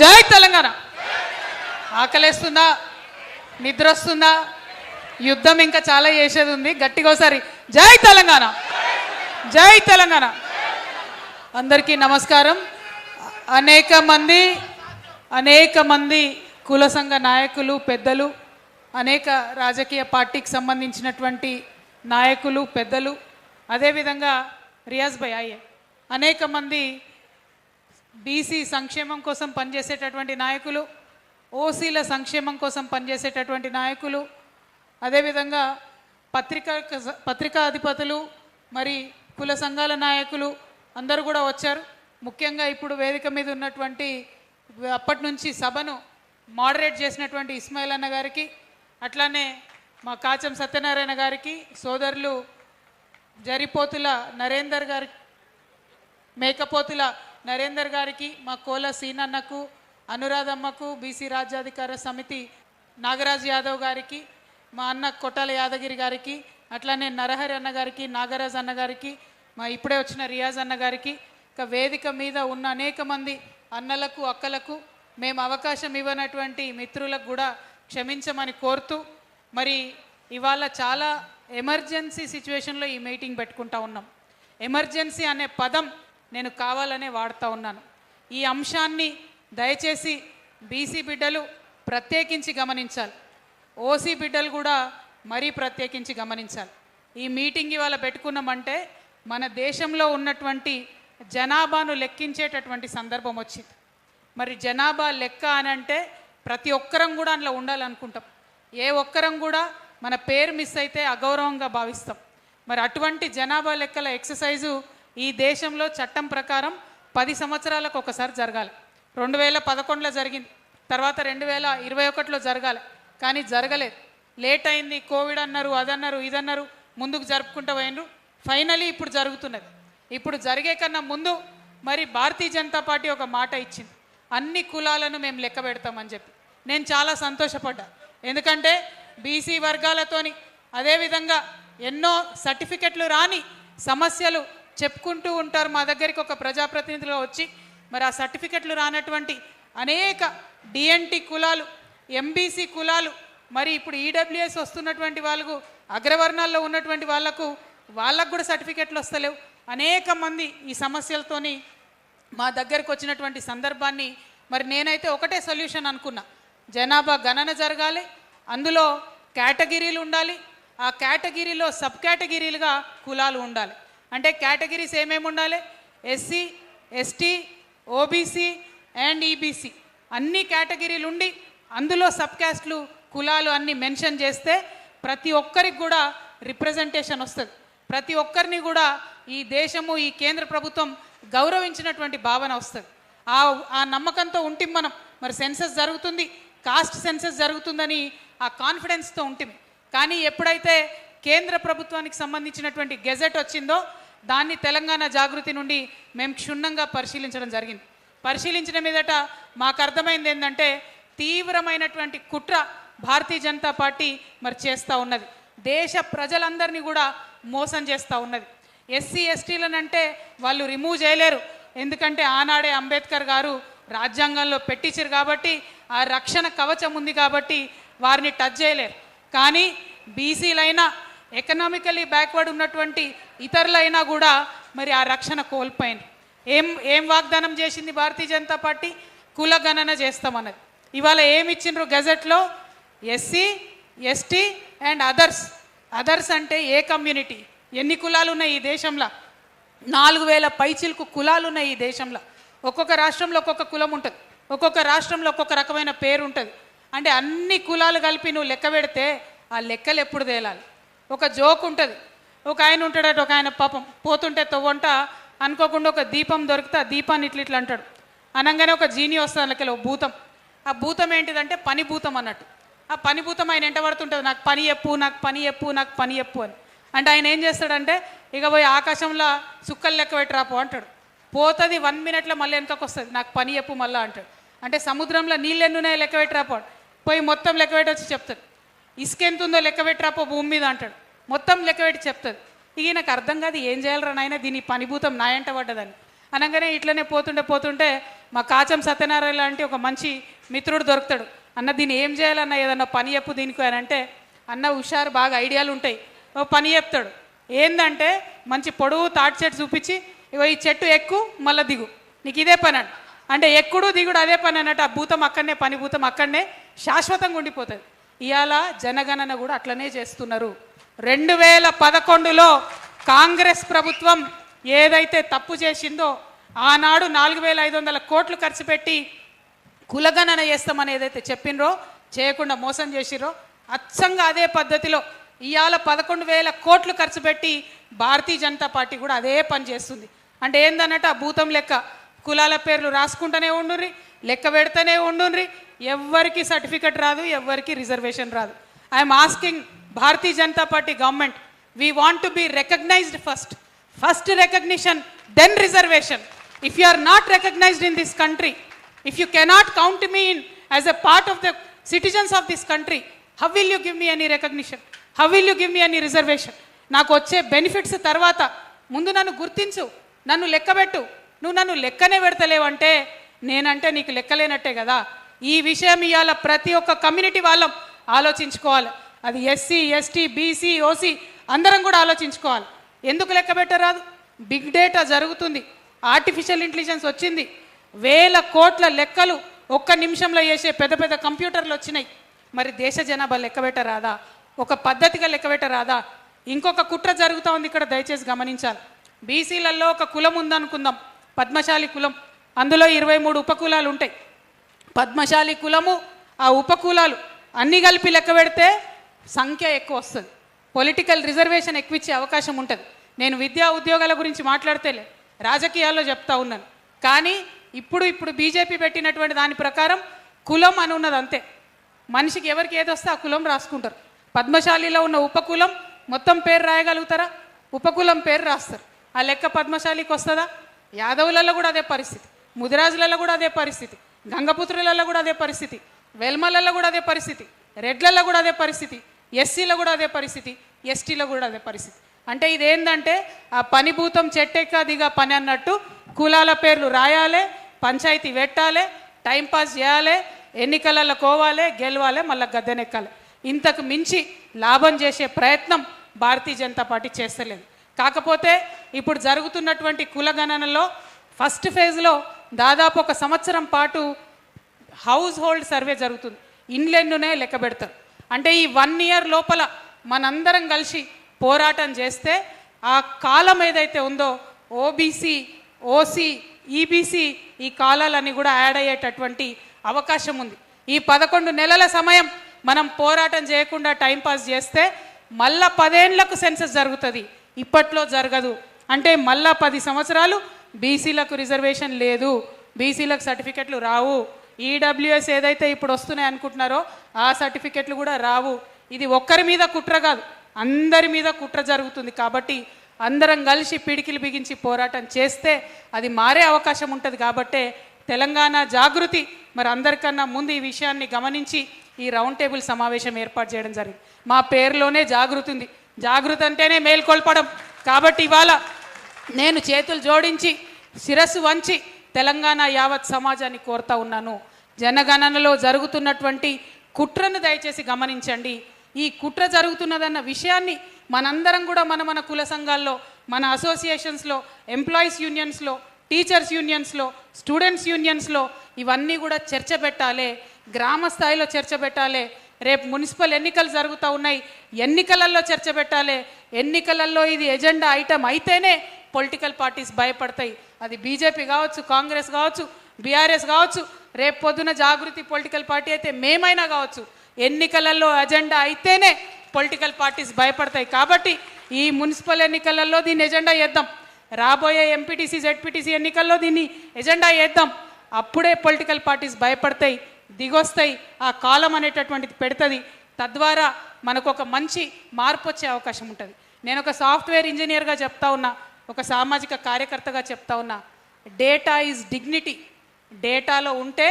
జై తెలంగాణ. ఆకలేస్తుందా? నిద్ర వస్తుందా యుద్ధం ఇంకా చాలా చేసేది ఉంది గట్టిగా ఒకసారి జై తెలంగాణ. జై తెలంగాణ. అందరికీ నమస్కారం. అనేక మంది అనేక మంది కుల సంఘ నాయకులు పెద్దలు అనేక రాజకీయ పార్టీకి సంబంధించినటువంటి నాయకులు పెద్దలు అదేవిధంగా రియాజ్ భయ్ అయ్యే అనేక మంది బీసీ సంక్షేమం కోసం పనిచేసేటటువంటి నాయకులు ఓసీల సంక్షేమం కోసం పనిచేసేటటువంటి నాయకులు అదేవిధంగా పత్రికా పత్రికా అధిపతులు మరి కుల సంఘాల నాయకులు అందరూ కూడా వచ్చారు. ముఖ్యంగా ఇప్పుడు వేదిక మీద ఉన్నటువంటి అప్పటి నుంచి సభను మోడరేట్ చేసినటువంటి ఇస్మాయిల్ అన్న గారికి అట్లానే మా కాచం సత్యనారాయణ గారికి సోదరులు జరిపోతుల నరేందర్ గారి మేకపోతుల నరేందర్ గారికి మా కోల సీనన్నకు అనురాధమ్మకు బీసీ రాజ్యాధికార సమితి నాగరాజ్ యాదవ్ గారికి మా అన్న కొట్టాల యాదగిరి గారికి అట్లానే నరహరి అన్న గారికి నాగరాజ్ అన్న గారికి మా ఇప్పుడే వచ్చిన రియాజ్ అన్న గారికి ఇక వేదిక మీద ఉన్న అనేక మంది అన్నలకు అక్కలకు మేము అవకాశం ఇవ్వనటువంటి మిత్రులకు కూడా క్షమించమని కోరుతూ మరి ఇవాళ చాలా ఎమర్జెన్సీ సిచ్యువేషన్లో ఈ మీటింగ్ పెట్టుకుంటా ఉన్నాం. ఎమర్జెన్సీ అనే పదం నేను కావాలనే వాడుతూ ఉన్నాను. ఈ అంశాన్ని దయచేసి బీసీ బిడ్డలు ప్రత్యేకించి గమనించాలి. ఓసీ బిడ్డలు కూడా మరీ ప్రత్యేకించి గమనించాలి. ఈ మీటింగ్ ఇవాళ పెట్టుకున్నామంటే మన దేశంలో ఉన్నటువంటి జనాభాను లెక్కించేటటువంటి సందర్భం వచ్చింది. మరి జనాభా లెక్క అని అంటే ప్రతి ఒక్కరం కూడా అందులో ఉండాలనుకుంటాం. ఏ ఒక్కరం కూడా మన పేరు మిస్ అయితే అగౌరవంగా భావిస్తాం. మరి అటువంటి జనాభా లెక్కల ఎక్సర్సైజు ఈ దేశంలో చట్టం ప్రకారం పది సంవత్సరాలకు ఒకసారి జరగాలి. రెండు వేల పదకొండులో జరిగింది. తర్వాత రెండు వేల ఇరవై ఒకటిలో జరగాలి. కానీ జరగలేదు. లేట్ అయింది. కోవిడ్ అన్నారు అదన్నారు ఇదన్నారు ముందుకు జరుపుకుంటూ పోయినరు ఫైనలీ ఇప్పుడు జరుగుతున్నది. ఇప్పుడు జరిగే కన్నా ముందు మరి భారతీయ జనతా పార్టీ ఒక మాట ఇచ్చింది. అన్ని కులాలను మేము లెక్క పెడతామని చెప్పి. నేను చాలా సంతోషపడ్డా. ఎందుకంటే బీసీ వర్గాలతోని అదేవిధంగా ఎన్నో సర్టిఫికెట్లు రాని సమస్యలు చెప్పుకుంటూ ఉంటారు. మా దగ్గరికి ఒక ప్రజాప్రతినిధులు వచ్చి మరి ఆ సర్టిఫికెట్లు రానటువంటి అనేక డిఎన్టీ కులాలు ఎంబీసీ కులాలు మరి ఇప్పుడు ఈడబ్ల్యూఎస్ వస్తున్నటువంటి వాళ్ళకు అగ్రవర్ణాల్లో ఉన్నటువంటి వాళ్ళకు వాళ్ళకు కూడా సర్టిఫికెట్లు వస్తలేవు. అనేక మంది ఈ సమస్యలతోని మా దగ్గరకు వచ్చినటువంటి సందర్భాన్ని మరి నేనైతే ఒకటే సొల్యూషన్ అనుకున్నా. జనాభా గణన జరగాలి అందులో కేటగిరీలు ఉండాలి ఆ కేటగిరీలో సబ్ కేటగిరీలుగా కులాలు ఉండాలి. అంటే కేటగిరీస్ ఏమేమి ఉండాలి? SC ST OBC and EBC. అన్ని కేటగిరీలు ఉండి అందులో సబ్ క్యాస్ట్లు కులాలు అన్నీ మెన్షన్ చేస్తే ప్రతి ఒక్కరికి కూడా రిప్రజెంటేషన్ వస్తుంది. ప్రతి ఒక్కరిని కూడా ఈ దేశము ఈ కేంద్ర ప్రభుత్వం గౌరవించినటువంటి భావన వస్తుంది. ఆ ఆ నమ్మకంతో ఉంటిం మనం. మరి సెన్సస్ జరుగుతుంది కాస్ట్ సెన్సస్ జరుగుతుందని ఆ కాన్ఫిడెన్స్తో ఉంటుంది కానీ ఎప్పుడైతే కేంద్ర ప్రభుత్వానికి సంబంధించినటువంటి గెజెట్ వచ్చిందో దాన్ని తెలంగాణ జాగృతి నుండి మేము క్షుణ్ణంగా పరిశీలించడం జరిగింది. పరిశీలించిన మీదట మాకు అర్థమైంది ఏంటంటే తీవ్రమైనటువంటి కుట్ర భారతీయ జనతా పార్టీ మరి చేస్తూ ఉన్నది. దేశ ప్రజలందరినీ కూడా మోసం చేస్తూ ఉన్నది. ఎస్సీ ఎస్టీలనంటే వాళ్ళు రిమూవ్ చేయలేరు. ఎందుకంటే ఆనాడే అంబేద్కర్ గారు రాజ్యాంగంలో పెట్టించారు కాబట్టి ఆ రక్షణ కవచం ఉంది కాబట్టి వారిని టచ్ చేయలేరు. కానీ బీసీలైనా ఎకనామికలీ బ్యాక్వర్డ్ ఉన్నటువంటి ఇతరులైనా కూడా మరి ఆ రక్షణ కోల్పోయింది ఏం ఏం వాగ్దానం చేసింది భారతీయ జనతా పార్టీ? కుల గణన చేస్తామన్నది. ఇవాళ ఏమి ఇచ్చిండ్రు గెజెట్లో? SC ST and others. Others అంటే ఏ కమ్యూనిటీ? ఎన్ని కులాలు ఉన్నాయి ఈ దేశంలో? నాలుగు వేల పైచిలకు కులాలు ఉన్నాయి ఈ దేశంలో. ఒక్కొక్క రాష్ట్రంలో ఒక్కొక్క కులం ఉంటుంది. ఒక్కొక్క రాష్ట్రంలో ఒక్కొక్క రకమైన పేరు ఉంటుంది. అంటే అన్ని కులాలు కలిపి నువ్వు లెక్క పెడితే ఆ లెక్కలు ఎప్పుడు తేలాలి? ఒక జోక్ ఉంటుంది. ఒక ఆయన ఉంటాడట ఒక ఆయన పాపం. పోతుంటే తవ్వంట అనుకోకుండా ఒక దీపం దొరికితే ఆ దీపాన్ని ఇట్లా ఇట్లా అంటాడు. అనగానే ఒక జీని వస్తుంది అందులో భూతం. ఆ భూతం ఏంటిదంటే పని భూతం అన్నట్టు. ఆ పని భూతం ఆయన ఎంట పడుతుంటుంది నాకు పని ఎప్పు నాకు పని ఎప్పు నాకు పని ఎప్పు అని. అంటే ఆయన ఏం చేస్తాడంటే ఇక పోయి ఆకాశంలో సుక్కలు లెక్క పెట్టరాపో అంటాడు. పోతుంది వన్ మినిట్లో మళ్ళీ వెనకకు వస్తుంది నాకు పని ఎప్పు మళ్ళీ అంటాడు. అంటే సముద్రంలో నీళ్ళు ఎన్నున్నాయో లెక్క పెట్టరాపో పోయి మొత్తం లెక్క పెట్టి వచ్చి చెప్తాడు. ఇసుక ఎంత ఉందో లెక్క పెట్టరాపో భూమి మీద అంటాడు. మొత్తం లెక్క పెట్టి చెప్తుంది. ఇక నాకు అర్థం కాదు ఏం చేయాలరా నాయన దీని పనిభూతం నాయంట పడ్డదని. అనగానే ఇట్లనే పోతుంటే పోతుంటే మా కాచం సత్యనారాయణ లాంటి ఒక మంచి మిత్రుడు దొరుకుతాడు. అన్న దీన్ని ఏం చేయాలన్న ఏదన్నా పని చెప్పు దీనికి అని అంటే అన్న హుషారు బాగా ఐడియాలు ఉంటాయి. ఓ పని చెప్తాడు. ఏందంటే మంచి పొడవు తాటి చెట్టు చూపించి ఇగో ఈ చెట్టు ఎక్కు మళ్ళీ దిగు. నీకు ఇదే పని అంట అంటే ఎక్కుడు దిగుడు అదే పని అన్నట్టు ఆ భూతం అక్కడనే పని భూతం అక్కడనే శాశ్వతంగా ఉండిపోతుంది. ఇవాళ జనగణన కూడా అట్లనే చేస్తున్నారు. రెండు వేల పదకొండులో కాంగ్రెస్ ప్రభుత్వం ఏదైతే తప్పు చేసిందో ఆనాడు నాలుగు వేల ఐదు వందల కోట్లు ఖర్చు పెట్టి కులగణన చేస్తామని ఏదైతే చెప్పినరో చేయకుండా మోసం చేసిరో అచ్చంగా అదే పద్ధతిలో ఇవాళ పదకొండు వేల కోట్లు ఖర్చు పెట్టి భారతీయ జనతా పార్టీ కూడా అదే పని చేస్తుంది. అంటే ఏందన్నట్టు ఆ భూతం లెక్క కులాల పేర్లు రాసుకుంటూనే ఉండుర్రి లెక్క పెడితేనే ఉండుర్రి ఎవ్వరికి సర్టిఫికెట్ రాదు ఎవ్వరికి రిజర్వేషన్ రాదు. I'm asking Bharatiya Janata party government we want to be recognized first first recognition then reservation if you are not recognized in this country if you cannot count me in as a part of the citizens of this country how will you give me any recognition how will you give me any reservation నాకు వచ్చే benefits తర్వాత ముందు నన్ను గుర్తించు నన్ను లెక్కబెట్టు. నువ్వు నన్ను లెక్కనే పెడతలేవంటే నేనంటే నీకు లెక్కలేనట్టే కదా. ఈ విషయం ఇవాళ ప్రతి ఒక్క కమ్యూనిటీ వాళ్ళం ఆలోచించుకోవాలి. అది ఎస్సీ ఎస్టీ బీసీ ఓసీ అందరం కూడా ఆలోచించుకోవాలి. ఎందుకు లెక్క పెట్టరాదు బిగ్ డేటా జరుగుతుంది. ఆర్టిఫిషియల్ ఇంటెలిజెన్స్ వచ్చింది. వేల కోట్ల లెక్కలు ఒక్క నిమిషంలో చేసే పెద్ద పెద్ద కంప్యూటర్లు వచ్చినాయి. మరి దేశ జనాభా లెక్క పెట్టరాదా ఒక పద్ధతిగా లెక్క పెట్టరాదా ఇంకొక కుట్ర జరుగుతూ ఉంది ఇక్కడ దయచేసి గమనించాలి. బీసీలలో ఒక కులం ఉందనుకుందాం. పద్మశాలి కులం. అందులో ఇరవై మూడు ఉపకులాలు ఉంటాయి. పద్మశాలి కులము ఆ ఉపకులాలు అన్ని కలిపి లెక్క పెడితే సంఖ్య ఎక్కువ వస్తుంది. పొలిటికల్ రిజర్వేషన్ ఎక్కువ ఇచ్చే అవకాశం ఉంటుంది. నేను విద్యా ఉద్యోగాల గురించి మాట్లాడితేలే రాజకీయాల్లో చెప్తా ఉన్నాను. కానీ ఇప్పుడు ఇప్పుడు బీజేపీ పెట్టినటువంటి దాని ప్రకారం కులం అని ఉన్నది అంతే. మనిషికి ఎవరికి ఏది వస్తే ఆ కులం రాసుకుంటారు. పద్మశాలిలో ఉన్న ఉపకులం మొత్తం పేరు రాయగలుగుతారా? ఉపకులం పేరు రాస్తారు. ఆ లెక్క పద్మశాలికి వస్తుందా? యాదవులలో కూడా అదే పరిస్థితి. ముదిరాజులలో కూడా అదే పరిస్థితి. గంగపుత్రులలో కూడా అదే పరిస్థితి. వెల్మలలో కూడా అదే పరిస్థితి. రెడ్లలో కూడా అదే పరిస్థితి. ఎస్సీలో కూడా అదే పరిస్థితి ఎస్టీలో కూడా అదే పరిస్థితి. అంటే ఇదేంటంటే ఆ పనిభూతం చెట్టెక్కదిగా పని అన్నట్టు కులాల పేర్లు రాయాలి పంచాయతీ పెట్టాలి టైంపాస్ చేయాలి ఎన్నికలలో కోవాలి గెలవాలి మళ్ళీ గద్దెనెక్కాలి. ఇంతకు మించి లాభం చేసే ప్రయత్నం భారతీయ జనతా పార్టీ చేస్తలేదు. కాకపోతే ఇప్పుడు జరుగుతున్నటువంటి కులగణనలో ఫస్ట్ ఫేజ్లో దాదాపు ఒక సంవత్సరం పాటు హౌస్ హోల్డ్ సర్వే జరుగుతుంది. ఇండ్లెన్నునే లెక్క పెడతారు. అంటే ఈ వన్ ఇయర్ లోపల మనందరం కలిసి పోరాటం చేస్తే ఆ కాలం ఏదైతే ఉందో ఓబీసీ ఓసీ ఈబీసీ ఈ కాలాలన్నీ కూడా యాడ్ అయ్యేటటువంటి అవకాశం ఉంది. ఈ పదకొండు నెలల సమయం మనం పోరాటం చేయకుండా టైంపాస్ చేస్తే మళ్ళా పదేండ్లకు సెన్సస్ జరుగుతుంది. ఇప్పట్లో జరగదు. అంటే మళ్ళా పది సంవత్సరాలు బీసీలకు రిజర్వేషన్ లేదు. బీసీలకు సర్టిఫికెట్లు రావు. ఈడబ్ల్యూఎస్ ఏదైతే ఇప్పుడు వస్తున్నాయి అనుకుంటున్నారో ఆ సర్టిఫికెట్లు కూడా రావు. ఇది ఒక్కరి మీద కుట్ర కాదు అందరి మీద కుట్ర జరుగుతుంది కాబట్టి అందరం కలిసి పిడికిలు బిగించి పోరాటం చేస్తే అది మారే అవకాశం ఉంటుంది కాబట్టే తెలంగాణ జాగృతి. మరి అందరికన్నా ముందు ఈ విషయాన్ని గమనించి ఈ రౌండ్ టేబుల్ సమావేశం ఏర్పాటు చేయడం జరిగింది. మా పేరులోనే జాగృతి ఉంది. జాగృతి అంటేనే మేల్కొల్పడం. కాబట్టి ఇవాళ నేను చేతులు జోడించి శిరస్సు వంచి తెలంగాణ యావత్ సమాజాన్ని కోరుతా ఉన్నాను. జనగణనలో జరుగుతున్నటువంటి కుట్రను దయచేసి గమనించండి. ఈ కుట్ర జరుగుతున్నదన్న విషయాన్ని మనందరం కూడా మన మన కుల సంఘాల్లో మన అసోసియేషన్స్లో ఎంప్లాయీస్ యూనియన్స్లో టీచర్స్ యూనియన్స్లో స్టూడెంట్స్ యూనియన్స్లో ఇవన్నీ కూడా చర్చ పెట్టాలి. గ్రామ స్థాయిలో చర్చ పెట్టాలి. రేపు మున్సిపల్ ఎన్నికలు జరుగుతూ ఉన్నాయి. ఎన్నికలలో చర్చ పెట్టాలి. ఎన్నికలలో ఇది ఎజెండా ఐటమ్ అయితేనే పొలిటికల్ పార్టీస్ భయపడతాయి. అది బీజేపీ కావచ్చు కాంగ్రెస్ కావచ్చు బీఆర్ఎస్ కావచ్చు రేపు పొద్దున జాగృతి పొలిటికల్ పార్టీ అయితే మేమైనా కావచ్చు. ఎన్నికలలో అజెండా అయితేనే పొలిటికల్ పార్టీస్ భయపడతాయి. కాబట్టి ఈ మున్సిపల్ ఎన్నికలలో దీన్ని ఎజెండా చేద్దాం రాబోయే ఎంపీటీసీ జెడ్పీటీసీ ఎన్నికల్లో దీన్ని ఎజెండా చేద్దాం అప్పుడే పొలిటికల్ పార్టీస్ భయపడతాయి దిగొస్తాయి ఆ కాలం అనేటటువంటిది పెడుతుంది. తద్వారా మనకు ఒక మంచి మార్పు వచ్చే అవకాశం ఉంటుంది. నేను ఒక సాఫ్ట్వేర్ ఇంజనీర్గా చెప్తా ఉన్నా. ఒక సామాజిక కార్యకర్తగా చెప్తా ఉన్నా డేటా ఈజ్ డిగ్నిటీ డేటాలో ఉంటే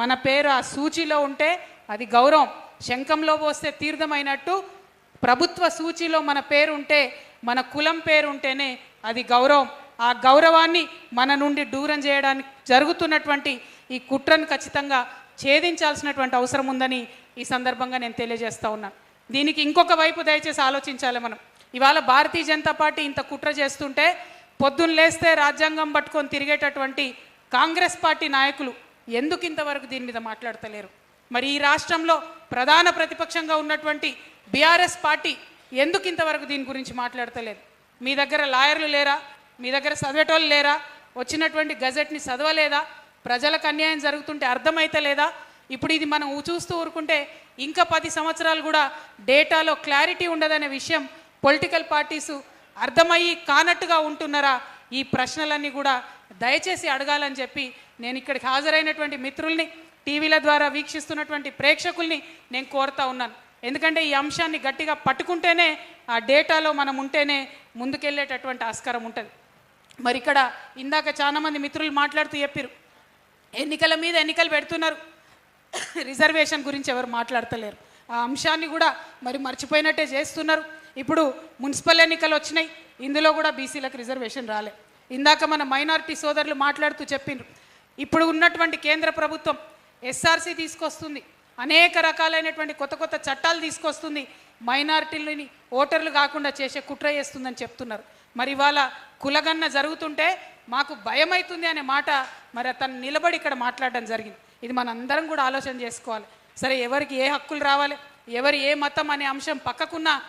మన పేరు ఆ సూచీలో ఉంటే అది గౌరవం. శంఖంలో పోస్తే తీర్థమైనట్టు ప్రభుత్వ సూచీలో మన పేరు ఉంటే మన కులం పేరు ఉంటేనే అది గౌరవం. ఆ గౌరవాన్ని మన నుండి దూరం చేయడానికి జరుగుతున్నటువంటి ఈ కుట్రను ఖచ్చితంగా ఛేదించాల్సినటువంటి అవసరం ఉందని ఈ సందర్భంగా నేను తెలియజేస్తా ఉన్నాను దీనికి ఇంకొక వైపు దయచేసి ఆలోచించాలి మనం. ఇవాళ భారతీయ జనతా పార్టీ ఇంత కుట్ర చేస్తుంటే పొద్దున్న లేస్తే రాజ్యాంగం పట్టుకొని తిరిగేటటువంటి కాంగ్రెస్ పార్టీ నాయకులు ఎందుకు ఇంతవరకు దీని మీద మాట్లాడతలేరు? మరి ఈ రాష్ట్రంలో ప్రధాన ప్రతిపక్షంగా ఉన్నటువంటి బీఆర్ఎస్ పార్టీ ఎందుకు ఇంతవరకు దీని గురించి మాట్లాడతలేదు? మీ దగ్గర లాయర్లు లేరా? మీ దగ్గర చదివేటోళ్ళు లేరా? వచ్చినటువంటి గజెట్ని చదవలేదా? ప్రజలకు అన్యాయం జరుగుతుంటే అర్థమైతలేదా ఇప్పుడు ఇది మనం చూస్తూ ఊరుకుంటే ఇంకా పది సంవత్సరాలు కూడా డేటాలో క్లారిటీ ఉండదనే విషయం పొలిటికల్ పార్టీసు అర్థమయ్యి కానట్టుగా ఉంటున్నారా? ఈ ప్రశ్నలన్నీ కూడా దయచేసి అడగాలని చెప్పి నేను ఇక్కడికి హాజరైనటువంటి మిత్రుల్ని టీవీల ద్వారా వీక్షిస్తున్నటువంటి ప్రేక్షకుల్ని నేను కోరుతా ఉన్నాను. ఎందుకంటే ఈ అంశాన్ని గట్టిగా పట్టుకుంటేనే ఆ డేటాలో మనం ఉంటేనే ముందుకెళ్ళేటటువంటి ఆస్కారం ఉంటుంది. మరి ఇక్కడ ఇందాక చాలా మంది మిత్రులు మాట్లాడుతూ చెప్పారు ఎన్నికల మీద ఎన్నికలు పెడుతున్నారు. రిజర్వేషన్ గురించి ఎవరు మాట్లాడతలేరు. ఆ అంశాన్ని కూడా మరి మర్చిపోయినట్టే చేస్తున్నారు. ఇప్పుడు మున్సిపల్ ఎన్నికలు వచ్చినాయి. ఇందులో కూడా బీసీలకు రిజర్వేషన్ రాలే. ఇందాక మన మైనారిటీ సోదరులు మాట్లాడుతూ చెప్పిండ్రు. ఇప్పుడు ఉన్నటువంటి కేంద్ర ప్రభుత్వం ఎస్ఆర్సీ తీసుకొస్తుంది. అనేక రకాలైనటువంటి కొత్త కొత్త చట్టాలు తీసుకొస్తుంది. మైనారిటీలని ఓటర్లు కాకుండా చేసే కుట్ర చేస్తుందని చెప్తున్నారు. మరి ఇవాళ కులగన్న జరుగుతుంటే మాకు భయం అవుతుంది అనే మాట మరి అతను నిలబడి ఇక్కడ మాట్లాడడం జరిగింది. ఇది మనందరం కూడా ఆలోచన చేసుకోవాలి. సరే ఎవరికి ఏ హక్కులు రావాలి? ఎవరి ఏ మతం అనే అంశం పక్కకున్నా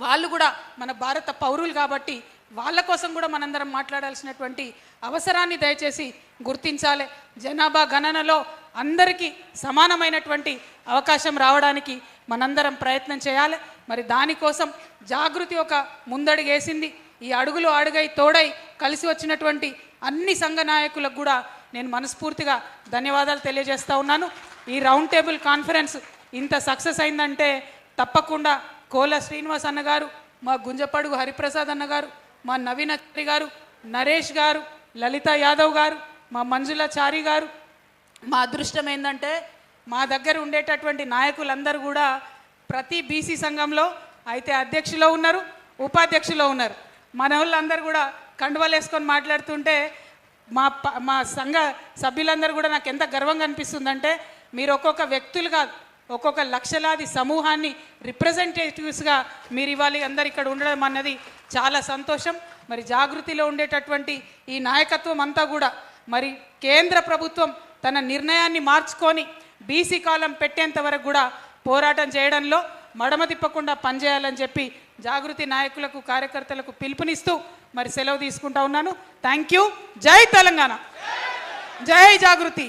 వాళ్ళు కూడా మన భారత పౌరులు కాబట్టి వాళ్ళ కోసం కూడా మనందరం మాట్లాడాల్సినటువంటి అవసరాన్ని దయచేసి గుర్తించాలి. జనాభా గణనలో అందరికీ సమానమైనటువంటి అవకాశం రావడానికి మనందరం ప్రయత్నం చేయాలి. మరి దానికోసం జాగృతి ఒక ముందడుగేసింది ఈ అడుగులు అడుగై తోడై కలిసి వచ్చినటువంటి అన్ని సంఘ నాయకులకు కూడా నేను మనస్ఫూర్తిగా ధన్యవాదాలు తెలియజేస్తూ ఉన్నాను. ఈ రౌండ్ టేబుల్ కాన్ఫరెన్స్ ఇంత సక్సెస్ అయిందంటే తప్పకుండా కోల శ్రీనివాస్ అన్న గారు మా గుంజపడుగు హరిప్రసాద్ అన్నగారు మా నవీన్ గారు నరేష్ గారు లలిత యాదవ్ గారు మా మంజుల చారి గారు. మా అదృష్టం ఏంటంటే మా దగ్గర ఉండేటటువంటి నాయకులందరూ కూడా ప్రతి బీసీ సంఘంలో అయితే అధ్యక్షులో ఉన్నారు ఉపాధ్యక్షులో ఉన్నారు. మన వాళ్ళందరూ కూడా కండువాలు వేసుకొని మాట్లాడుతుంటే మా ప- మా సంఘ సభ్యులందరూ కూడా నాకు ఎంత గర్వంగా అనిపిస్తుందంటే మీరు ఒక్కొక్క వ్యక్తులు కాదు ఒక్కొక్క లక్షలాది సమూహాన్ని రిప్రజెంటేటివ్స్గా మీరు ఇవాళ అందరు ఇక్కడ ఉండడం అన్నది చాలా సంతోషం. మరి జాగృతిలో ఉండేటటువంటి ఈ నాయకత్వం అంతా కూడా మరి కేంద్ర ప్రభుత్వం తన నిర్ణయాన్ని మార్చుకొని బీసీ కాలం పెట్టేంత వరకు కూడా పోరాటం చేయడంలో మడమ తిప్పకుండా పనిచేయాలని చెప్పి జాగృతి నాయకులకు కార్యకర్తలకు పిలుపునిస్తూ మరి సెలవు తీసుకుంటా ఉన్నాను. థ్యాంక్ యూ జై తెలంగాణ. జై జాగృతి.